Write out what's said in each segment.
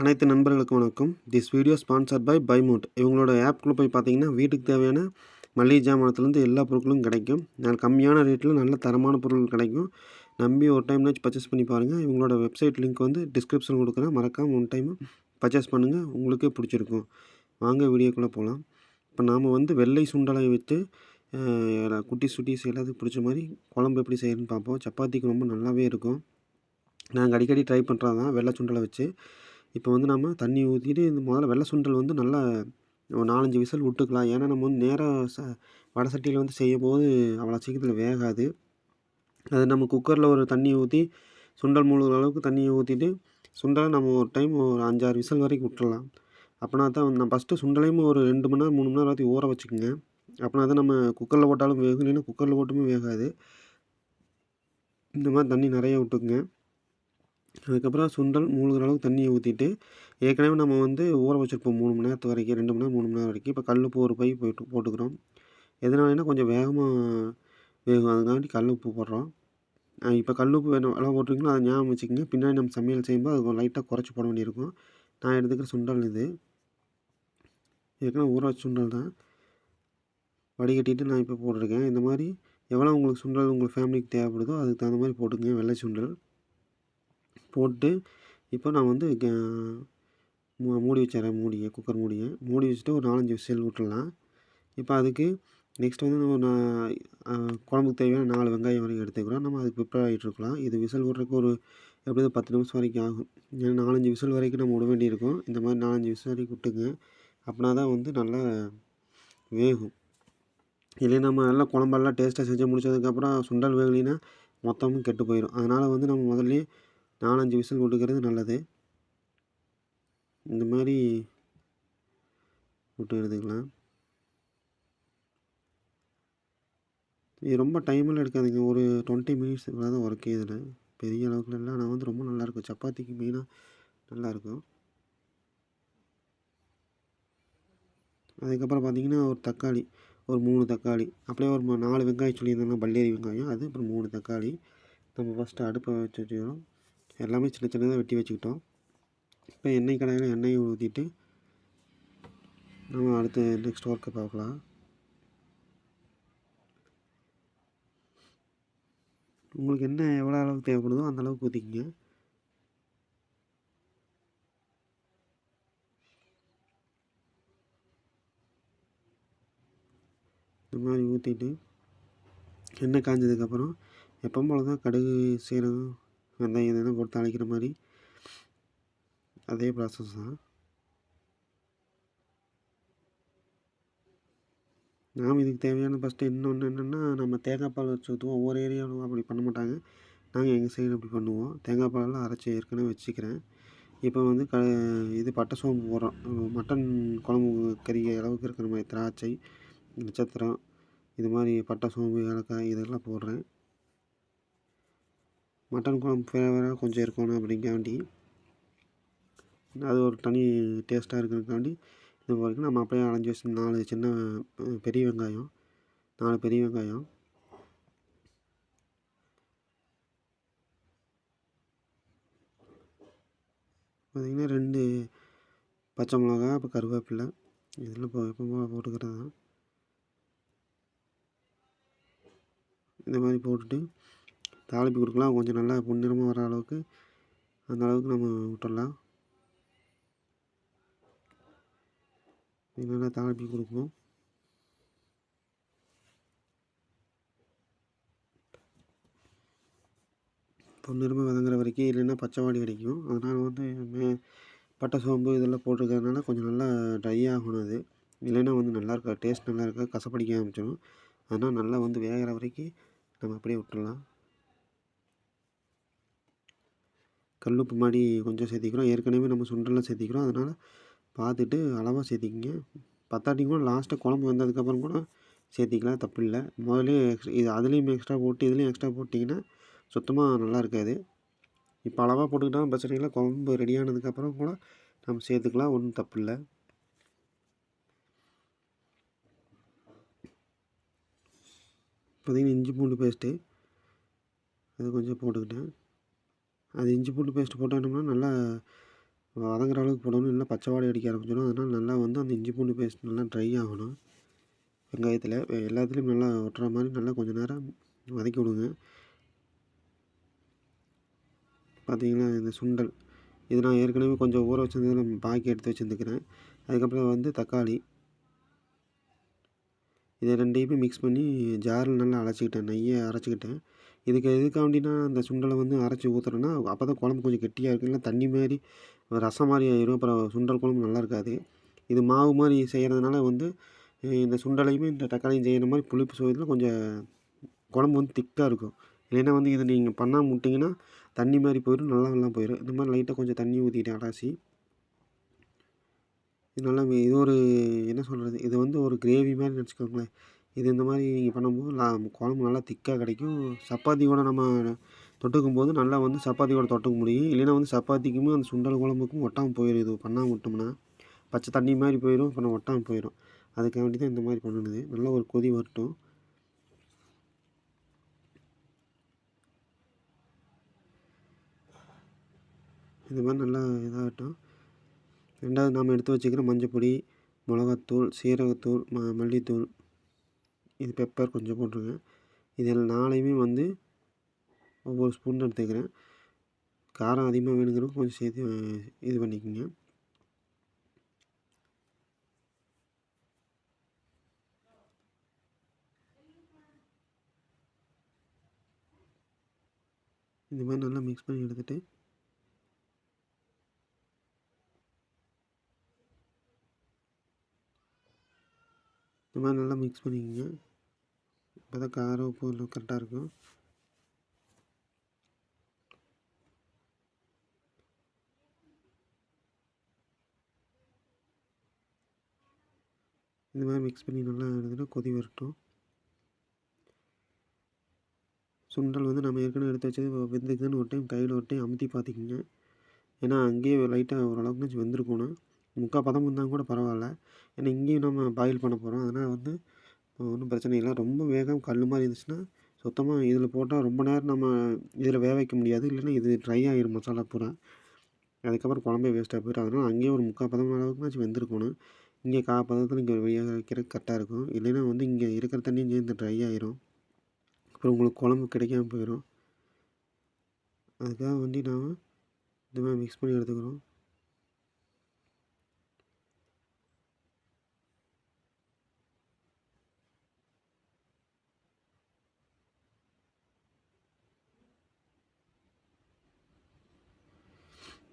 அனைத்து நண்பர்களுக்கும் வணக்கம். திஸ் வீடியோ ஸ்பான்சர்ட் பை பைமோட் இவங்களோட ஆப்குள்ளே போய் பார்த்தீங்கன்னா வீட்டுக்கு தேவையான மளிகை ஜாமானத்துலேருந்து எல்லா பொருட்களும் கிடைக்கும். நல்ல கம்மியான ரேட்டில் நல்ல தரமான பொருட்கள் கிடைக்கும். நம்பி ஒரு டைம்னாச்சும் பர்ச்சேஸ் பண்ணி பாருங்கள் இவங்களோட வெப்சைட் லிங்க் வந்து டிஸ்கிரிப்ஷன் கொடுக்குறேன். மறக்காமல் ஒன் டைம் பர்ச்சேஸ் பண்ணுங்கள் உங்களுக்கே பிடிச்சிருக்கும். வாங்க வீடியோக்குள்ளே போகலாம் இப்போ நாம் வந்து வெள்ளை சுண்டலை வச்சு குட்டி சுட்டிஸ் எல்லாத்துக்கும் பிடிச்ச மாதிரி குழம்பு எப்படி செய்யணும்னு பார்ப்போம். சப்பாத்திக்கு ரொம்ப நல்லாவே இருக்கும். நாங்கள் அடிக்கடி ட்ரை பண்ணுறது தான் வெள்ளை சுண்டலை வச்சு. இப்போ வந்து நம்ம தண்ணி ஊற்றிட்டு இந்த முதல்ல வெள்ளை சுண்டல் வந்து நல்லா ஒரு நாலஞ்சு விசில் விட்டுக்கலாம். ஏன்னா நம்ம வந்து நேராக ச வடை சட்டியில் வந்து செய்யும் போது அவ்வளோ சீக்கிரத்தில் வேகாது. அது நம்ம குக்கரில் ஒரு தண்ணி ஊற்றி சுண்டல் மூழ்கிற அளவுக்கு தண்ணியை ஊற்றிட்டு சுண்டலை நம்ம ஒரு டைம் ஒரு அஞ்சாறு விசில் வரைக்கும் விட்டுடலாம் அப்படின்னா தான் வந்து நான் ஃபஸ்ட்டு சுண்டலையும் ஒரு ரெண்டு மணி நேரம் மூணு மணி நேரம் வரைக்கும் ஊற வச்சுக்கோங்க. அப்படின்னா தான் நம்ம குக்கரில் போட்டாலும் வேகும் இல்லைன்னா குக்கரில் போட்டுமே வேகாது. இந்த மாதிரி தண்ணி நிறைய விட்டுக்குங்க. அதுக்கப்புறம் சுண்டல் மூழ்கிற அளவுக்கு தண்ணியை ஊற்றிட்டு ஏற்கனவே நம்ம வந்து ஊற வச்சுருப்போம் மூணு மணி நேரத்து வரைக்கும் ரெண்டு மணி நேரம் மூணு மணி நேரம் வரைக்கும். இப்போ கல் உப்பு ஒரு பை போயிட்டு போட்டுக்கிறோம். எதனாலனா கொஞ்சம் வேகமாக வேகும் அதுக்காண்டி கல் உப்பு போடுறோம் இப்போ கல் உப்பு வேணும் எல்லாம் போட்டிருக்கீங்களோ அதை ஞாபகம் வச்சுக்கோங்க. பின்னாடி நம்ம சமையல் செய்யும்போது அது லைட்டாக குறைச்சி போட வேண்டியிருக்கும். நான் எடுத்துக்கிற சுண்டல் இது. ஏற்கனவே ஊற வச்ச சுண்டல் தான். வடிகட்டிட்டு நான் இப்போ போட்டிருக்கேன். இந்த மாதிரி எவ்வளோ உங்களுக்கு சுண்டல் உங்கள் ஃபேமிலிக்கு தேவைப்படுதோ அதுக்கு தகுந்த மாதிரி போட்டுக்கங்க. வெள்ளை சுண்டல். போட்டு இப்போ நான் வந்து மூ- மூடி வச்சிடறேன் மூடியை குக்கர் மூடியை. மூடி வச்சுட்டு ஒரு நாலஞ்சு விசில் விட்டுடலாம். இப்போ அதுக்கு நெக்ஸ்ட் வந்து நம்ம நான் குழம்புக்கு தேவையான நாலு வெங்காயம் வரைக்கும் எடுத்துக்கிறோம். நம்ம அதுக்கு ப்ரிப்பேர் ஆகிட்டு இருக்கலாம். இது விசில் விட்றதுக்கு ஒரு எப்படியும் பத்து நிமிஷம் வரைக்கும் ஆகும். ஏன்னா நாலஞ்சு விசில் வரைக்கும் நம்ம விட வேண்டியிருக்கும். இந்த மாதிரி நாலஞ்சு விசில் வரைக்கும் விட்டுங்க. அப்படின்னா தான் வந்து நல்லா வேகும். இல்லைன்னா நம்ம நல்லா குழம்பெல்லாம் டேஸ்ட்டாக செஞ்சு முடிச்சதுக்கப்புறம் சுண்டல் வேகலைன்னா மொத்தமும் கெட்டு போயிடும் அதனால் வந்து நம்ம முதல்ல நாலஞ்சு விசில் விட்டுக்கிறது நல்லது. இந்த மாதிரி விட்டு எடுத்துக்கலாம். இது ரொம்ப டைமெல்லாம் எடுக்காதீங்க. ஒரு டுவெண்ட்டி மினிட்ஸ் தான் ஒர்க்கு இதில். பெரிய அளவுக்கு இல்லை. ஆனால் வந்து ரொம்ப நல்லாயிருக்கும் சப்பாத்திக்கு மெயினாக நல்லாயிருக்கும் அதுக்கப்புறம் பார்த்திங்கன்னா ஒரு தக்காளி ஒரு மூணு தக்காளி. அப்படியே ஒரு நாலு வெங்காயம் சொல்லியிருந்தாங்க பல்லேரி வெங்காயம். அது அப்புறம் மூணு தக்காளி. நம்ம ஃபஸ்ட்டு அடுப்பை வச்சு வச்சுக்கிறோம் எல்லாமே சின்ன சின்னதாக வெட்டி வச்சுக்கிட்டோம். இப்போ எண்ணெய் கடாயில் எண்ணெயை ஊற்றிட்டு நம்ம அடுத்து நெக்ஸ்ட் ஒர்க்கை பார்க்கலாம். உங்களுக்கு என்ன எவ்வளோ அளவுக்கு தேவைப்படுதோ அந்த அளவுக்கு ஊற்றிக்கிங்க இந்த மாதிரி ஊற்றிட்டு எண்ணெய் காஞ்சதுக்கப்புறம் எப்போ போல தான் கடுகு சீரகம் வெந்தயம் இதெல்லாம் போட்டு தாளிக்கிற மாதிரி அதே ப்ராசஸ் தான். நாம் இதுக்கு தேவையான ஃபஸ்ட்டு இன்னொன்று என்னென்னா நம்ம தேங்காய் பால் வச்சு ஊற்றுவோம் ஒவ்வொரு ஏரியாவிலும் அப்படி பண்ண மாட்டாங்க. நாங்கள் எங்கள் சைடு அப்படி பண்ணுவோம். தேங்காய் பாலெல்லாம் அரைச்சி ஏற்கனவே வச்சுக்கிறேன். இப்போ வந்து க இது பட்டை சோம்பு போடுறோம். மட்டன் குழம்பு கறி அளவுக்கு இருக்கிற மாதிரி திராட்சை நட்சத்திரம் இது மாதிரி பட்டை சோம்பு ஏலக்காய் இதெல்லாம் போடுறேன். மட்டன் குழம்பு ஃப்ளேவராக கொஞ்சம் இருக்கணும் அப்படிங்காண்டி. அது ஒரு தனி டேஸ்ட்டாக இருக்கிறதுக்காண்டி இது வரைக்கும் நம்ம அப்படியே அரைஞ்சி வச்சு நாலு சின்ன பெரிய வெங்காயம் நாலு பெரிய வெங்காயம். பார்த்திங்கன்னா ரெண்டு பச்சை மிளகா இப்போ கருவேப்பிலை. இதெல்லாம் இப்போ எப்போ போட்டுக்கிறது தான் இந்த மாதிரி போட்டுட்டு தாளிப்பு கொடுக்கலாம். கொஞ்சம் நல்லா பொன்னிறமாக வர அளவுக்கு அந்த அளவுக்கு நம்ம விட்டுடலாம். நல்லா தாளிப்பு கொடுக்கணும். பொன்னிறமாக வதங்குற வரைக்கும் இல்லைன்னா பச்சைவாடி வரைக்கும். கிடைக்கும் அதனால் வந்து மே பட்டை சோம்பு இதெல்லாம் போட்டிருக்கிறதுனால கொஞ்சம் நல்லா ட்ரை ஆகணும் அது. இல்லைன்னா வந்து நல்லா இருக்கா டேஸ்ட் நல்லா இருக்கா கசப்படிக்க ஆரம்பிச்சிடும். அதனால் நல்லா வந்து வேகிற வரைக்கும் நம்ம அப்படியே விட்டுடலாம். கல்லுப்பு மாடி கொஞ்சம் சேர்த்திக்கிறோம் ஏற்கனவே நம்ம சுண்டெல்லாம் சேர்த்திக்கிறோம் அதனால் பார்த்துட்டு அளவாக சேர்த்திக்கிங்க பத்தாட்டி கூட லாஸ்ட்டாக குழம்பு வந்ததுக்கப்புறம் கூட சேர்த்திக்கலாம் தப்பு இல்லை. முதலே எக்ஸ் இது அதுலேயும் எக்ஸ்ட்ரா போட்டு இதுலேயும் எக்ஸ்ட்ரா போட்டிங்கன்னா சுத்தமாக நல்லா இருக்காது. இப்போ அளவாக போட்டுக்கிட்டாலும் பிரச்சனை இல்லை. குழம்பு ரெடியானதுக்கப்புறம் கூட நம்ம சேர்த்துக்கலாம் ஒன்றும் தப்பு இல்லை. பார்த்தீங்கன்னா இஞ்சி பூண்டு பேஸ்ட்டு அது கொஞ்சம் போட்டுக்கிட்டேன். அது இஞ்சி பூண்டு பேஸ்ட் போட்டோம்னா நல்லா வதங்குற அளவுக்கு போடணும். நல்லா பச்சை வாடை அடிக்க ஆரம்பிச்சிடும். அதனால் நல்லா வந்து அந்த இஞ்சி பூண்டு பேஸ்ட் நல்லா ட்ரை ஆகணும். வெங்காயத்தில் எல்லாத்துலேயும் நல்லா ஒட்டுற மாதிரி நல்லா கொஞ்சம் நேரம் வதக்கி விடுங்க. பார்த்தீங்கன்னா இந்த சுண்டல். இது நான் ஏற்கனவே கொஞ்சம் ஊற வச்சிருந்ததில் பாக்கி எடுத்து வச்சுருந்துக்கிறேன். அதுக்கப்புறம் வந்து தக்காளி. இதை ரெண்டையுமே மிக்ஸ் பண்ணி ஜாரில் நல்லா அரைச்சிக்கிட்டேன் நெய்யை அரைச்சிக்கிட்டேன். இதுக்கு எதுக்காண்டினா அந்த சுண்டலை வந்து அரைச்சி ஊற்றுறேன்னா அப்போ தான் குழம்பு கொஞ்சம் கெட்டியாக இருக்கும். இல்லை தண்ணி மாதிரி ரசம் மாதிரி ஆயிடும் அப்புறம் சுண்டல் குழம்பு நல்லா இருக்காது. இது மாவு மாதிரி செய்கிறதுனால வந்து இந்த சுண்டலையுமே இந்த தக்காளியும் செய்கிற மாதிரி புளிப்பு சுவையில் கொஞ்சம் குழம்பு வந்து திக்காக இருக்கும். இல்லைன்னா வந்து இதை நீங்கள் பண்ணாமல் விட்டிங்கன்னா தண்ணி மாதிரி போயிடும் நல்லா நல்லா போயிடும் இந்த மாதிரி லைட்டாக கொஞ்சம் தண்ணி ஊற்றிட்டு அலாசி இது நல்லா இது ஒரு என்ன சொல்கிறது இது வந்து ஒரு கிரேவி மாதிரி நினச்சிக்கோங்களேன். இது இந்த மாதிரி நீங்கள் பண்ணும்போது லா குழம்பு நல்லா திக்காக கிடைக்கும். சப்பாத்தியோட நம்ம தொட்டுக்கும் போது நல்லா வந்து சப்பாத்தியோட தொட்டுக்க முடியும். இல்லைன்னா வந்து சப்பாத்திக்குமே அந்த சுண்டல் குழம்புக்கும் ஒட்டாமல் போயிடும் இது பண்ணாமல் விட்டோம்னா பச்சை தண்ணி மாதிரி போயிடும் இப்போ ஒட்டாமல் போயிடும் அதுக்காண்டி தான் இந்த மாதிரி பண்ணுனது. நல்லா ஒரு கொதி வரட்டும். இந்த மாதிரி நல்லா இதாகட்டும். ரெண்டாவது நாம் எடுத்து வச்சுக்கிற மஞ்சப்பொடி மிளகாத்தூள் சீரகத்தூள் ம மல்லித்தூள் இது பெப்பர் கொஞ்சம் போட்டுருங்க. இதில் நாளையுமே வந்து ஒவ்வொரு ஸ்பூன் எடுத்துக்கிறேன். காரம் அதிகமாக வேணுங்கிறப்ப கொஞ்சம் சேர்த்து இது பண்ணிக்கோங்க. இந்த மாதிரி நல்லா மிக்ஸ் பண்ணி எடுத்துகிட்டு இந்த மாதிரி நல்லா மிக்ஸ் பண்ணிக்கோங்க. அப்போ தான் காரம் உப்பு கரெக்டாக இருக்கும். இந்த மாதிரி மிக்ஸ் பண்ணி நல்லா எடுத்துகிட்டு கொதி வரட்டும். சுண்டல் வந்து நம்ம ஏற்கனவே எடுத்து வச்சது வெந்துக்குதுன்னு ஒரு டைம் கையில் ஒரு டைம் அமுத்தி பார்த்துக்கிங்க. ஏன்னா அங்கேயே லைட்டாக ஓரளவுக்கு வெந்திருக்கணும் முக்கால் பதம் இருந்தால் கூட பரவாயில்ல. ஏன்னா இங்கேயும் நம்ம பாயில் பண்ண போகிறோம் அதனால் வந்து ஒன்றும் பிரச்சனை இல்லை. ரொம்ப வேகம் கல் மாதிரி இருந்துச்சுன்னா சுத்தமாக இதில் போட்டால் ரொம்ப நேரம் நம்ம இதில் வேக வைக்க முடியாது. இல்லைன்னா இது ட்ரை ஆகிடும் மசாலா பூரா. அதுக்கப்புறம் குழம்பே வேஸ்ட்டாக போயிடும் அதனால் அங்கேயே ஒரு முக்கால் பதம் அளவுக்குனாச்சும் வெந்திருக்கணும். இங்கே கா பதத்தில் இங்கே வேக வைக்கிறது கரெக்டாக இருக்கும். இல்லைன்னா வந்து இங்கே இருக்கிற தண்ணியும் சேர்ந்து ட்ரை ஆகிரும் அப்புறம் உங்களுக்கு குழம்பு கிடைக்காம போயிடும் அதுக்காக வந்து நாம் இந்த மாதிரி மிக்ஸ் பண்ணி எடுத்துக்கிறோம்.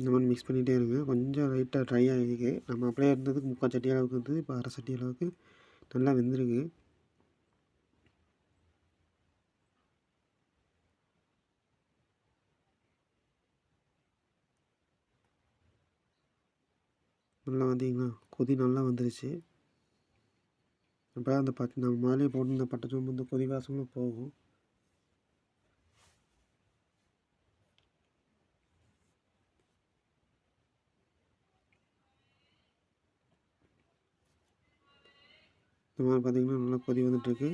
இந்த மாதிரி மிக்ஸ் பண்ணிகிட்டே இருங்க கொஞ்சம் லைட்டாக ட்ரை ஆகிருக்கு நம்ம அப்படியே இருந்ததுக்கு முக்கால் சட்டி அளவுக்கு இருந்தது இப்போ அரை சட்டி அளவுக்கு நல்லா வெந்திருக்கு. நல்லா வந்தீங்களா கொதி நல்லா வந்துருச்சு. அப்போ அந்த பட் நம்ம முதலே போட்டு இந்த பட்டை சோம்பு இந்த கொதி வாசமும் போகும். இந்த மாதிரி பார்த்திங்கன்னா நல்லா கொதி வந்துட்டுருக்கு.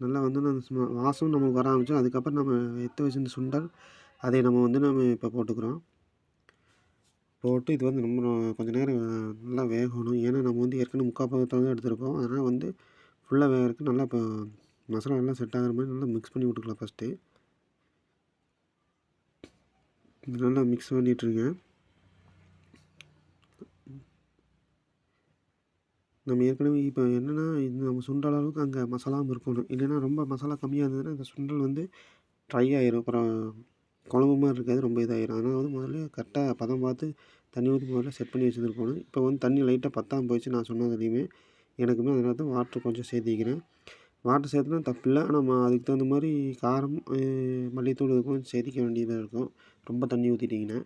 நல்லா வந்து அந்த வாசம் நமக்கு வர ஆரம்பிச்சோம் அதுக்கப்புறம் நம்ம எடுத்து வச்சிருந்த சுண்டல் அதை நம்ம வந்து நம்ம இப்போ போட்டுக்கிறோம். போட்டு இது வந்து ரொம்ப கொஞ்சம் நேரம் நல்லா வேகணும். ஏன்னா நம்ம வந்து ஏற்கனவே முக்கால் பதத்தில் தான் எடுத்துருக்கோம். அதனால் வந்து ஃபுல்லாக வேகிறதுக்கு நல்லா இப்போ மசாலா நல்லா செட் ஆகிற மாதிரி நல்லா மிக்ஸ் பண்ணி விட்டுக்கலாம் ஃபஸ்ட்டு நல்லா மிக்ஸ் பண்ணிட்டுருங்க நம்ம ஏற்கனவே இப்போ என்னென்னா இது நம்ம சுண்டல் அளவுக்கு அங்கே மசாலாவும் இருக்கணும். இல்லைன்னா ரொம்ப மசாலா கம்மியாக இருந்ததுன்னா அந்த சுண்டல் வந்து ட்ரை ஆயிரும். அப்புறம் குழம்பு மாதிரி இருக்காது ரொம்ப இதாகிடும் அதனால் வந்து முதல்ல கரெக்டாக பதம் பார்த்து தண்ணி ஊற்றி முதல்ல செட் பண்ணி வச்சுருக்கணும் இப்போ வந்து தண்ணி லைட்டாக பத்தாமல் போயிடுச்சு நான் சொன்னதுலேயுமே எனக்குமே அதனால தான் வாட்ரு கொஞ்சம் சேர்த்திக்கிறேன் வாட்டர் சேர்த்துனா தப்பில்லை. ஆனால் அதுக்கு தகுந்த மாதிரி காரம் மல்லித்தூள் இருக்கும் சேர்த்திக்க வேண்டியதாக இருக்கும். ரொம்ப தண்ணி ஊற்றிட்டிங்கன்னா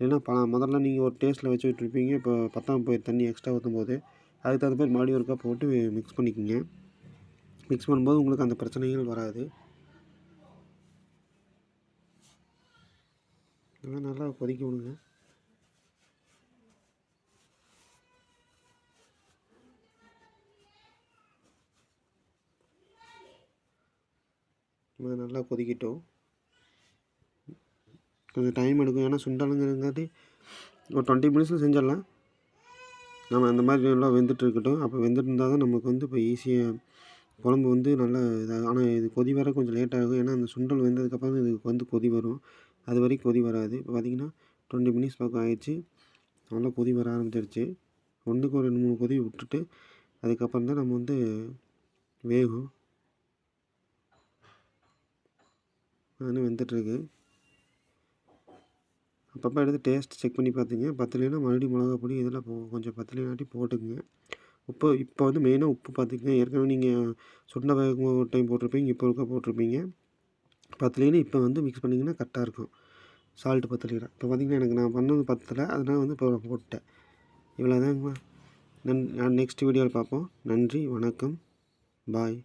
இல்லைன்னா ப முதல்ல நீங்கள் ஒரு டேஸ்ட்டில் வச்சு விட்டுருப்பீங்க. இப்போ பத்தாமல் போய் தண்ணி எக்ஸ்ட்ரா ஊற்றும் போது அதுக்கு தகுந்த மாதிரி மறுபடியும் ஒருக்கா போட்டு மிக்ஸ் பண்ணிக்கோங்க. மிக்ஸ் பண்ணும்போது உங்களுக்கு அந்த பிரச்சனைகள் வராது. நல்லா நல்லா கொதிக்க விடுங்க. நல்லா கொதிக்கட்டும். கொஞ்சம் டைம் எடுக்கும். ஏன்னா சுண்டலுங்கிறங்காட்டி ஒரு டுவெண்ட்டி மினிட்ஸில் செஞ்சிடலாம். நம்ம அந்த மாதிரி நல்லா வெந்துட்டு இருக்கட்டும். அப்போ வெந்துட்டு இருந்தால் தான் நமக்கு வந்து இப்போ ஈஸியாக குழம்பு வந்து நல்லா இதாக ஆனால் இது கொதி வர கொஞ்சம் லேட் ஆகும் ஏன்னா அந்த சுண்டல் வெந்ததுக்கப்புறம் தான் இதுக்கு வந்து கொதி வரும். அது வரைக்கும் கொதி வராது. இப்போ பார்த்திங்கன்னா டுவெண்ட்டி மினிட்ஸ் பக்கம் ஆயிடுச்சு. நல்லா கொதி வர ஆரம்பிச்சிருச்சு. ஒன்றுக்கு ஒரு ரெண்டு மூணு கொதி விட்டுட்டு அதுக்கப்புறம் தான் நம்ம வந்து வேகும். அது வெந்துட்டுருக்கு. அப்பப்போ எடுத்து டேஸ்ட் செக் பண்ணி பார்த்துங்க. பத்தலைன்னா மறுபடியும் மிளகா பொடி இதெல்லாம் போ கொஞ்சம் பத்தலைனாட்டி போட்டுக்குங்க. உப்பு இப்போ வந்து மெயினாக உப்பு பார்த்துக்குங்க. ஏற்கனவே நீங்கள் சுண்டை வேக ஒரு டைம் போட்டிருப்பீங்க இப்போ இருக்க போட்டிருப்பீங்க. பத்தலைன்னு இப்போ வந்து மிக்ஸ் பண்ணிங்கன்னா கரெக்டாக இருக்கும். சால்ட்டு பத்தலைனா இப்போ பார்த்திங்கன்னா எனக்கு நான் பண்ணது பத்தலை அதனால் வந்து இப்போ போட்டேன் இவ்வளோதாங்கம்மா நன் நெக்ஸ்ட் வீடியோவில் பார்ப்போம். நன்றி வணக்கம். பாய்